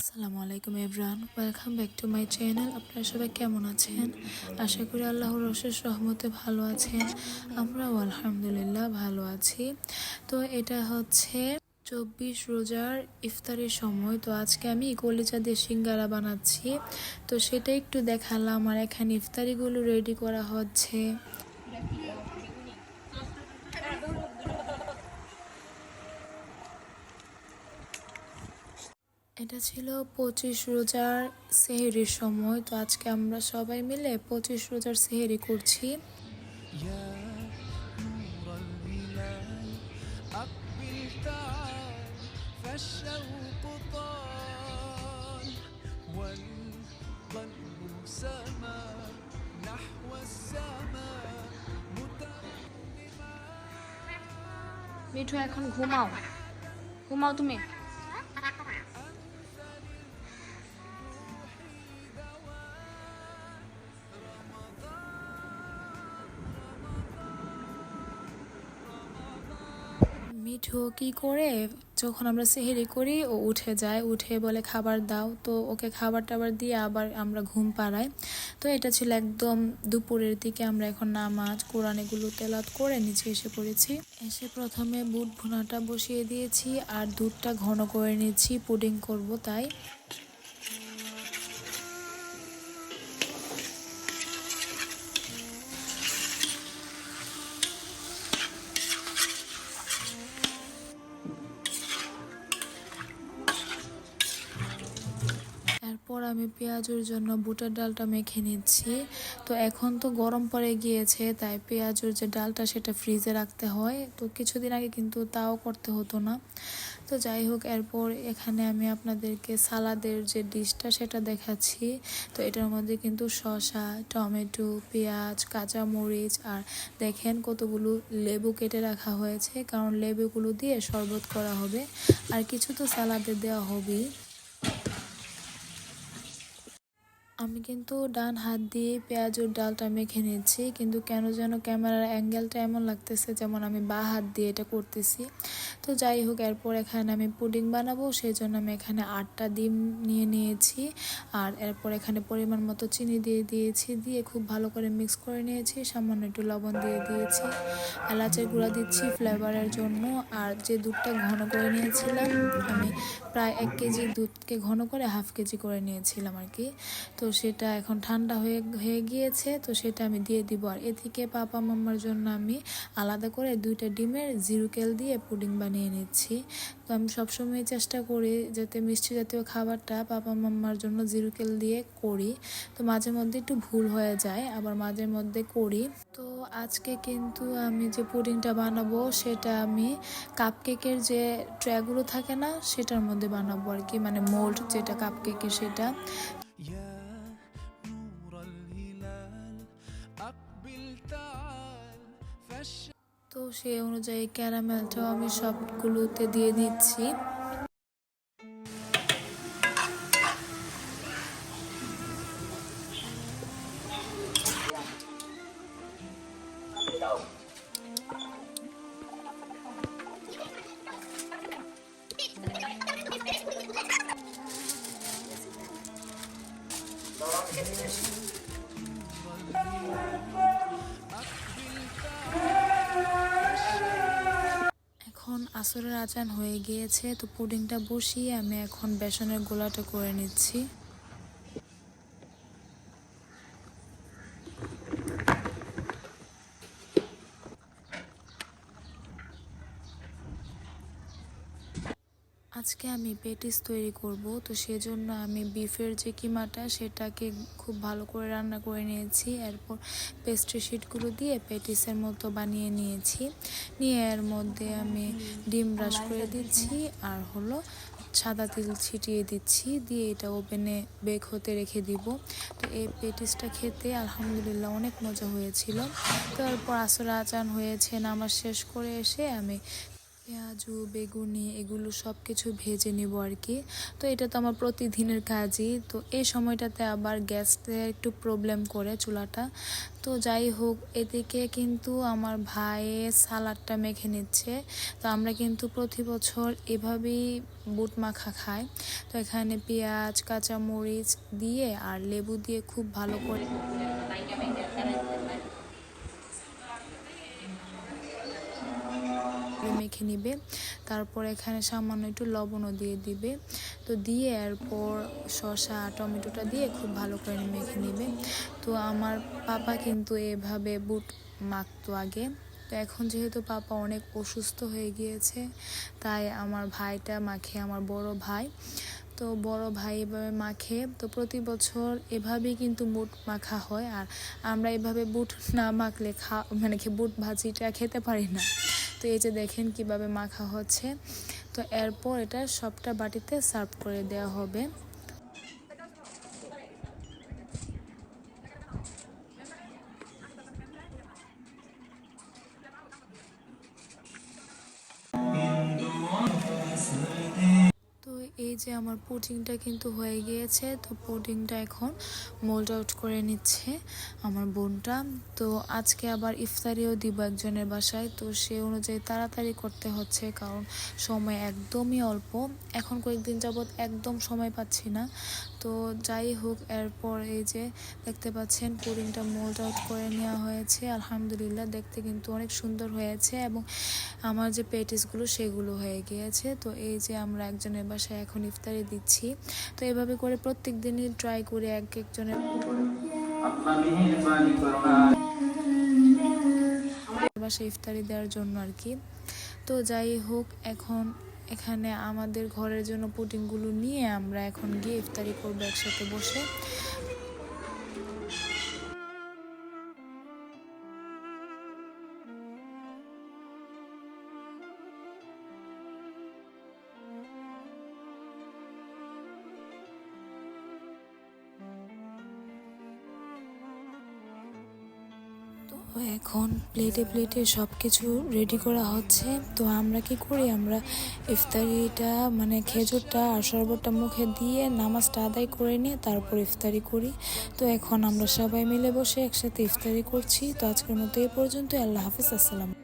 আসসালামু আলাইকুম everyone welcome back to my channel আপনারা সবাই কেমন আছেন? আশা করি আল্লাহর অশেষ রহমতে ভালো আছেন। আমরাও আলহামদুলিল্লাহ ভালো আছি। তো এটা হচ্ছে চব্বিশ রোজার ইফতারের সময়। তো আজকে আমি কলিজা দিয়ে সিঙ্গারা বানাচ্ছি। তো সেটা একটু দেখালাম। আর এখানে ইফতারিগুলো রেডি করা হচ্ছে। এটা ছিল পঁচিশ রোজার সেহেরির সময়। তো আজকে আমরা সবাই মিলে পঁচিশ রোজার সেহেরি করছি। মিঠু এখন ঘুমাও। ঘুমাও তুমি। মিঠু কি করে? যখন আমরা সেহেরি করি, ও উঠে যায়, উঠে বলে, খাবার দাও। তো ওকে খাবার টাবার দিয়ে আবার আমরা ঘুম পাড়াই। তো এটা ছিল একদম দুপুরের দিকে। আমরা এখন নামাজ, কোরআন এগুলো তেলাত করে নিচে এসে পড়েছি। এসে প্রথমে বুট ভুনাটা বসিয়ে দিয়েছি আর দুধটা ঘন করে নিয়েছি পুডিং করব তাই। আমি পেঁয়াজের জন্য বুটের ডালটা মেখে নিচ্ছি। তো এখন তো গরম পড়ে গিয়েছে, তাই পেঁয়াজের যে ডালটা সেটা ফ্রিজে রাখতে হয়। তো কিছুদিন আগে কিন্তু তাও করতে হতো না। তো যাই হোক, এরপর এখানে আমি আপনাদেরকে সালাদের যে ডিশটা সেটা দেখাচ্ছি। তো এটার মধ্যে কিন্তু শসা, টমেটো, পেঁয়াজ, কাঁচামরিচ আর দেখেন কতগুলো লেবু কেটে রাখা হয়েছে। কারণ লেবুগুলো দিয়ে শরবত করা হবে। আর কিছু তো সালাদে দেওয়া হবেই। আমি কিন্তু ডান হাত দিয়ে পেঁয়াজের ডালটা মেখে নিচ্ছি, কিন্তু কেন যেন ক্যামেরার অ্যাঙ্গেলটা এমন লাগতেছে যেমন আমি বা হাত দিয়ে এটা করতেছি। তো যাই হোক, এরপর এখানে আমি পুডিং বানাবো সেই জন্য আমি এখানে আটটা ডিম নিয়ে নিয়েছি, আর এরপর এখানে পরিমাণ মতো চিনি দিয়ে দিয়েছি, দিয়ে খুব ভালো করে মিক্স করে নিয়েছি, সামান্য একটু লবণ দিয়ে দিয়েছি, এলাচের গুঁড়া দিচ্ছি ফ্লেভারের জন্য, আর যে দুধটা ঘন করে নিয়েছিলাম, আমি প্রায় এক কেজি দুধকে ঘন করে হাফ কেজি করে নিয়েছিলাম আর কি। তো সেটা এখন ঠান্ডা হয়ে হয়ে গিয়েছে, তো সেটা আমি দিয়ে দিব। আর এদিকে পাপা মাম্মার জন্য আমি আলাদা করে দুইটা ডিমের জিরুকেল দিয়ে পুডিং বানিয়ে নিচ্ছি। তো আমি সবসময় চেষ্টা করি যাতে মিষ্টি জাতীয় খাবারটা পাপা মাম্মার জন্য জিরুকেল দিয়ে করি। তো মাঝে মধ্যে একটু ভুল হয়ে যায়, আবার মাঝে মধ্যে করি। তো আজকে কিন্তু আমি যে পুডিংটা বানাবো, সেটা আমি কাপকেকের যে ট্র্যাগুলো থাকে না, সেটার মধ্যে বানাবো আর কি মানে মোল্ড যেটা কাপকেকের সেটা। يا তো সেই অনুযায়ী ক্যারামেলটাও আমি সবগুলোতে দিয়ে দিচ্ছি। আসরের আচান হয়ে গিয়েছে তো পুডিংটা বসিয়ে আমি এখন বেসনের গোলাটা করে নিচ্ছি। আজকে আমি পেটিস তৈরি করব, তো সেজন্য আমি বিফের যে কিমাটা সেটাকে খুব ভালো করে রান্না করে নিয়েছি। এরপর পেস্ট্রি শিটগুলো দিয়ে পেটিসের মতো বানিয়ে নিয়েছি। নিয়ে এর মধ্যে আমি ডিম ব্রাশ করে দিচ্ছি আর হলো সাদা তিল ছিটিয়ে দিচ্ছি, দিয়ে এটা ওভেনে বেক হতে রেখে দিব। তো এই পেটিসটা খেতে আলহামদুলিল্লাহ অনেক মজা হয়েছিল। তো এরপর আসর আচান হয়েছে, নামাজ শেষ করে এসে আমি পেঁয়াজু, বেগুনি এগুলো সব কিছু ভেজে নিব আর কি। তো এটা তো আমার প্রতিদিনের কাজই। তো এই সময়টাতে আবার গ্যাসটা একটু প্রবলেম করে চুলাটা। তো যাই হোক, এদিকে কিন্তু আমার ভাই সালাডটা মেখে নিচ্ছে। তো আমরা কিন্তু প্রতি বছর এভাবেই বুট মাখা খাই। তো এখানে পেঁয়াজ, কাঁচামরিচ দিয়ে আর লেবু দিয়ে খুব ভালো করে মেখে নিবে। তারপর এখানে সামান্য একটু লবণও দিয়ে দিবে। তো দিয়ে এরপর শসা, টমেটোটা দিয়ে খুব ভালো করে মেখে নিবে। তো আমার পাপা কিন্তু এভাবে বুট মাখতো আগে। তো এখন যেহেতু পাপা অনেক অসুস্থ হয়ে গিয়েছে, তাই আমার ভাইটা মাখে, আমার বড় ভাই। তো বড় ভাই এভাবে মাখে। তো প্রতি বছর এভাবেই কিন্তু বুট মাখা হয়। আর আমরা এভাবে বুট না মাখলে খা মানে বুট ভাজিটা খেতে পারি না। তো এই যে দেখেন কীভাবে মাখা হচ্ছে। তো এরপর এটা সবটা বাটিতে সার্ভ করে দেওয়া হবে। যে আমার পুডিংটা কিন্তু হয়ে গিয়েছে, তো পুডিংটা এখন মোল্ড আউট করে নিচ্ছে আমার বোনটা। তো আজকে আবার ইফতারিও দিব একজনের বাসায়, তো সে অনুযায়ী তাড়াতাড়ি করতে হচ্ছে কারণ সময় একদমই অল্প। এখন কয়েকদিন যাবৎ একদম সময় পাচ্ছি না। তো যাই হোক, এরপর এই যে দেখতে পাচ্ছেন পুডিংটা মোল্ড আউট করে নেওয়া হয়েছে। আলহামদুলিল্লাহ, দেখতে কিন্তু অনেক সুন্দর হয়েছে এবং আমার যে পেটিসগুলো সেগুলো হয়ে গিয়েছে। তো এই যে আমরা একজনের বাসায় এখন ইফতারি দিচ্ছি। তো এভাবে করে প্রত্যেক দিনই ট্রাই করে এক একজনের বাসা ইফতারি দেওয়ার জন্য আর কি। তো যাই হোক এখন এখানে আমাদের ঘরের জন্য পুটিংগুলো নিয়ে আমরা এখন গিয়ে ইফতারি করব একসাথে বসে। এখন প্লেটে প্লেটে সব কিছু রেডি করা হচ্ছে। তো আমরা কি করি? আমরা ইফতারিটা মানে খেজুরটা আর শরবতটা মুখে দিয়ে নামাজটা আদায় করে নিয়ে তারপর ইফতারি করি। তো এখন আমরা সবাই মিলে বসে একসাথে ইফতারি করছি। তো আজকের মতো এই পর্যন্ত আল্লাহ হাফিজ। আসসালাম